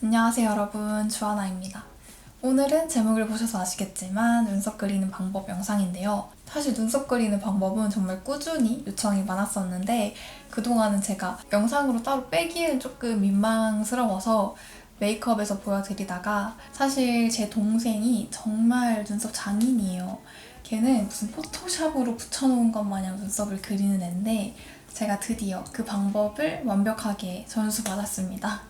안녕하세요 여러분 주하나입니다. 오늘은 제목을 보셔서 아시겠지만 눈썹 그리는 방법 영상인데요. 사실 눈썹 그리는 방법은 정말 꾸준히 요청이 많았었는데 그동안은 제가 영상으로 따로 빼기에는 조금 민망스러워서 메이크업에서 보여드리다가 사실 제 동생이 정말 눈썹 장인이에요. 걔는 무슨 포토샵으로 붙여놓은 것 마냥 눈썹을 그리는 애인데 제가 드디어 그 방법을 완벽하게 전수 받았습니다.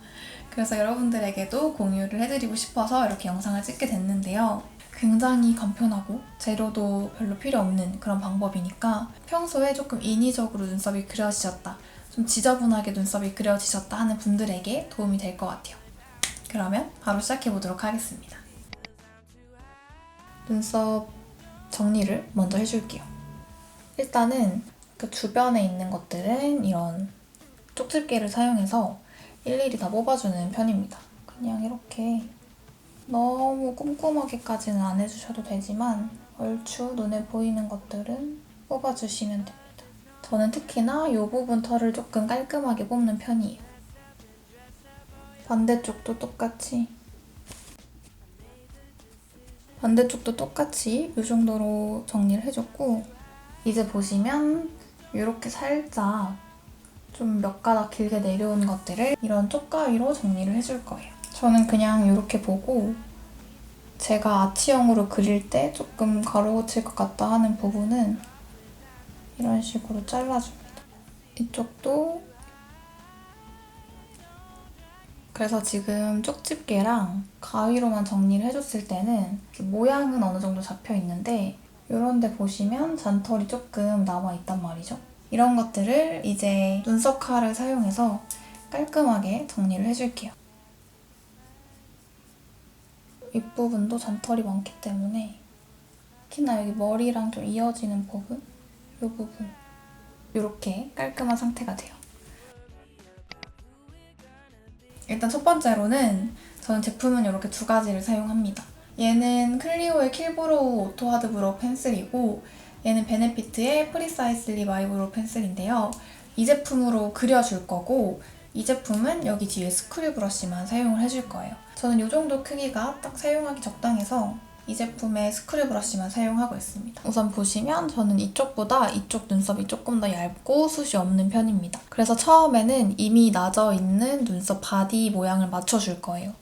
그래서 여러분들에게도 공유를 해드리고 싶어서 이렇게 영상을 찍게 됐는데요. 굉장히 간편하고 재료도 별로 필요 없는 그런 방법이니까 평소에 조금 인위적으로 눈썹이 그려지셨다, 좀 지저분하게 눈썹이 그려지셨다 하는 분들에게 도움이 될 것 같아요. 그러면 바로 시작해 보도록 하겠습니다. 눈썹 정리를 먼저 해줄게요. 일단은 그 주변에 있는 것들은 이런 쪽집게를 사용해서 일일이 다 뽑아주는 편입니다. 그냥 이렇게 너무 꼼꼼하게까지는 안 해주셔도 되지만 얼추 눈에 보이는 것들은 뽑아주시면 됩니다. 저는 특히나 이 부분 털을 조금 깔끔하게 뽑는 편이에요. 반대쪽도 똑같이 반대쪽도 똑같이 이 정도로 정리를 해줬고 이제 보시면 이렇게 살짝 좀 몇 가닥 길게 내려온 것들을 이런 쪽가위로 정리를 해줄 거예요. 저는 그냥 이렇게 보고 제가 아치형으로 그릴 때 조금 가로 고칠 것 같다 하는 부분은 이런 식으로 잘라줍니다. 이쪽도 그래서 지금 쪽집게랑 가위로만 정리를 해줬을 때는 모양은 어느 정도 잡혀 있는데 이런 데 보시면 잔털이 조금 남아있단 말이죠. 이런 것들을 이제 눈썹 칼을 사용해서 깔끔하게 정리를 해줄게요. 윗부분도 잔털이 많기 때문에 특히나 여기 머리랑 좀 이어지는 부분, 이 부분 이렇게 깔끔한 상태가 돼요. 일단 첫 번째로는 저는 제품은 이렇게 두 가지를 사용합니다. 얘는 클리오의 킬브로우 오토 하드 브로우 펜슬이고 얘는 베네피트의 프리사이슬리 마이브로우 펜슬인데요. 이 제품으로 그려줄 거고 이 제품은 여기 뒤에 스크류 브러쉬만 사용을 해줄 거예요. 저는 이 정도 크기가 딱 사용하기 적당해서 이 제품의 스크류 브러쉬만 사용하고 있습니다. 우선 보시면 저는 이쪽보다 이쪽 눈썹이 조금 더 얇고 숱이 없는 편입니다. 그래서 처음에는 이미 나져 있는 눈썹 바디 모양을 맞춰줄 거예요.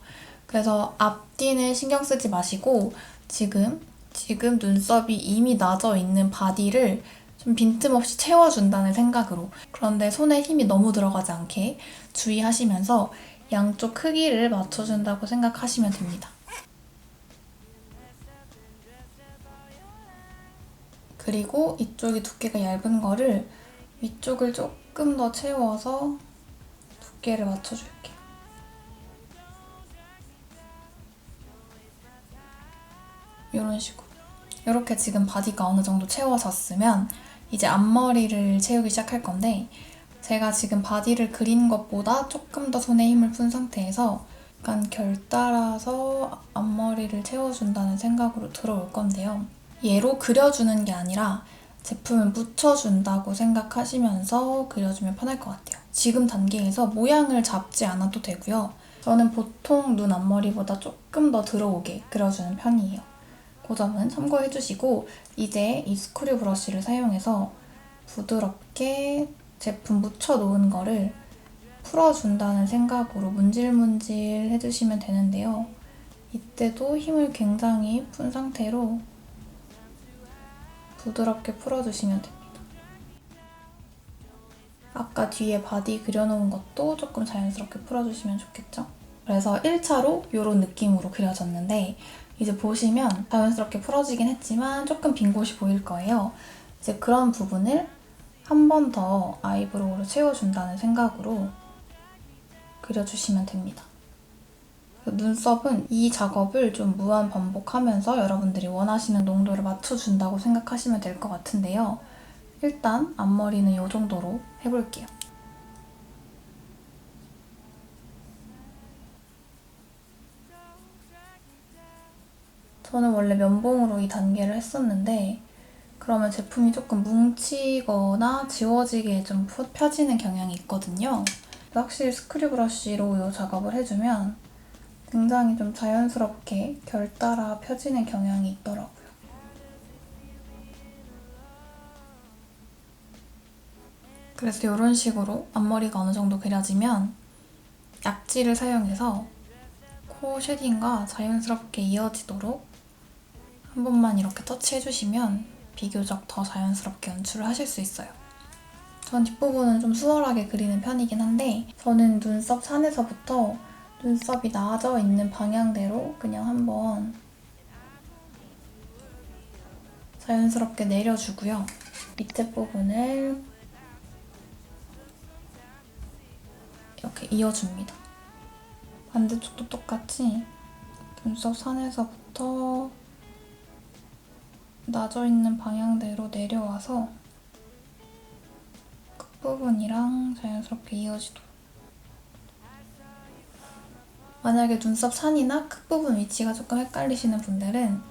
그래서 앞뒤는 신경 쓰지 마시고 지금 지금 눈썹이 이미 나져 있는 바디를 좀 빈틈없이 채워준다는 생각으로 그런데 손에 힘이 너무 들어가지 않게 주의하시면서 양쪽 크기를 맞춰준다고 생각하시면 됩니다. 그리고 이쪽이 두께가 얇은 거를 위쪽을 조금 더 채워서 두께를 맞춰줄게요. 이런 식으로. 이렇게 지금 바디가 어느 정도 채워졌으면 이제 앞머리를 채우기 시작할 건데 제가 지금 바디를 그린 것보다 조금 더 손에 힘을 푼 상태에서 약간 결 따라서 앞머리를 채워준다는 생각으로 들어올 건데요. 얘로 그려주는 게 아니라 제품을 묻혀준다고 생각하시면서 그려주면 편할 것 같아요. 지금 단계에서 모양을 잡지 않아도 되고요. 저는 보통 눈 앞머리보다 조금 더 들어오게 그려주는 편이에요. 그 점은 참고해 주시고 이제 이 스크류 브러쉬를 사용해서 부드럽게 제품 묻혀 놓은 거를 풀어준다는 생각으로 문질문질 해주시면 되는데요. 이때도 힘을 굉장히 푼 상태로 부드럽게 풀어주시면 됩니다. 아까 뒤에 바디 그려놓은 것도 조금 자연스럽게 풀어주시면 좋겠죠? 그래서 1차로 이런 느낌으로 그려졌는데 이제 보시면 자연스럽게 풀어지긴 했지만 조금 빈 곳이 보일 거예요. 이제 그런 부분을 한 번 더 아이브로우로 채워준다는 생각으로 그려주시면 됩니다. 눈썹은 이 작업을 좀 무한 반복하면서 여러분들이 원하시는 농도를 맞춰준다고 생각하시면 될 것 같은데요. 일단 앞머리는 이 정도로 해볼게요. 저는 원래 면봉으로 이 단계를 했었는데 그러면 제품이 조금 뭉치거나 지워지게 좀 펴지는 경향이 있거든요. 확실히 스크류 브러쉬로 이 작업을 해주면 굉장히 좀 자연스럽게 결 따라 펴지는 경향이 있더라고요. 그래서 이런 식으로 앞머리가 어느 정도 그려지면 약지를 사용해서 코 쉐딩과 자연스럽게 이어지도록 한 번만 이렇게 터치해주시면 비교적 더 자연스럽게 연출을 하실 수 있어요. 전 뒷부분은 좀 수월하게 그리는 편이긴 한데 저는 눈썹 산에서부터 눈썹이 나아져 있는 방향대로 그냥 한번 자연스럽게 내려주고요. 밑에 부분을 이렇게 이어줍니다. 반대쪽도 똑같이 눈썹 산에서부터 나져 있는 방향대로 내려와서 끝부분이랑 자연스럽게 이어지도록 만약에 눈썹 산이나 끝부분 위치가 조금 헷갈리시는 분들은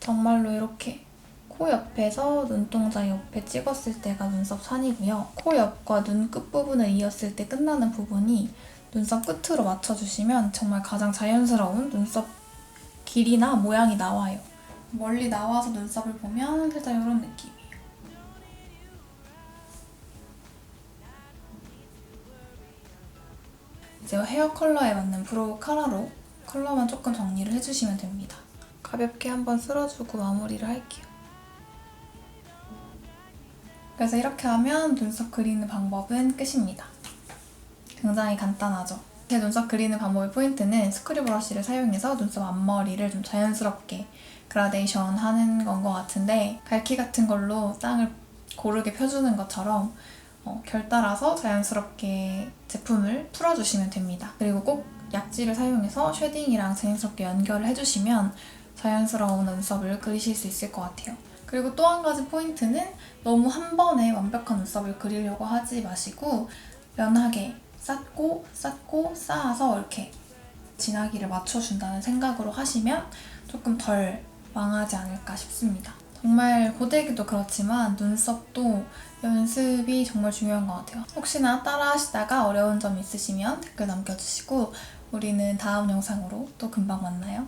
정말로 이렇게 코 옆에서 눈동자 옆에 찍었을 때가 눈썹 산이고요. 코 옆과 눈 끝부분을 이었을 때 끝나는 부분이 눈썹 끝으로 맞춰주시면 정말 가장 자연스러운 눈썹 길이나 모양이 나와요. 멀리 나와서 눈썹을 보면 살짝 이런 느낌이에요. 이제 헤어 컬러에 맞는 브로우 카라로 컬러만 조금 정리를 해주시면 됩니다. 가볍게 한번 쓸어주고 마무리를 할게요. 그래서 이렇게 하면 눈썹 그리는 방법은 끝입니다. 굉장히 간단하죠? 제 눈썹 그리는 방법의 포인트는 스크류 브러쉬를 사용해서 눈썹 앞머리를 좀 자연스럽게 그라데이션 하는 건 것 같은데 갈키 같은 걸로 땅을 고르게 펴주는 것처럼 어, 결 따라서 자연스럽게 제품을 풀어주시면 됩니다. 그리고 꼭 약지를 사용해서 쉐딩이랑 자연스럽게 연결을 해주시면 자연스러운 눈썹을 그리실 수 있을 것 같아요. 그리고 또 한 가지 포인트는 너무 한 번에 완벽한 눈썹을 그리려고 하지 마시고 연하게 쌓고 쌓고 쌓아서 이렇게 진하기를 맞춰준다는 생각으로 하시면 조금 덜 망하지 않을까 싶습니다. 정말 고데기도 그렇지만 눈썹도 연습이 정말 중요한 것 같아요. 혹시나 따라 하시다가 어려운 점 있으시면 댓글 남겨주시고 우리는 다음 영상으로 또 금방 만나요.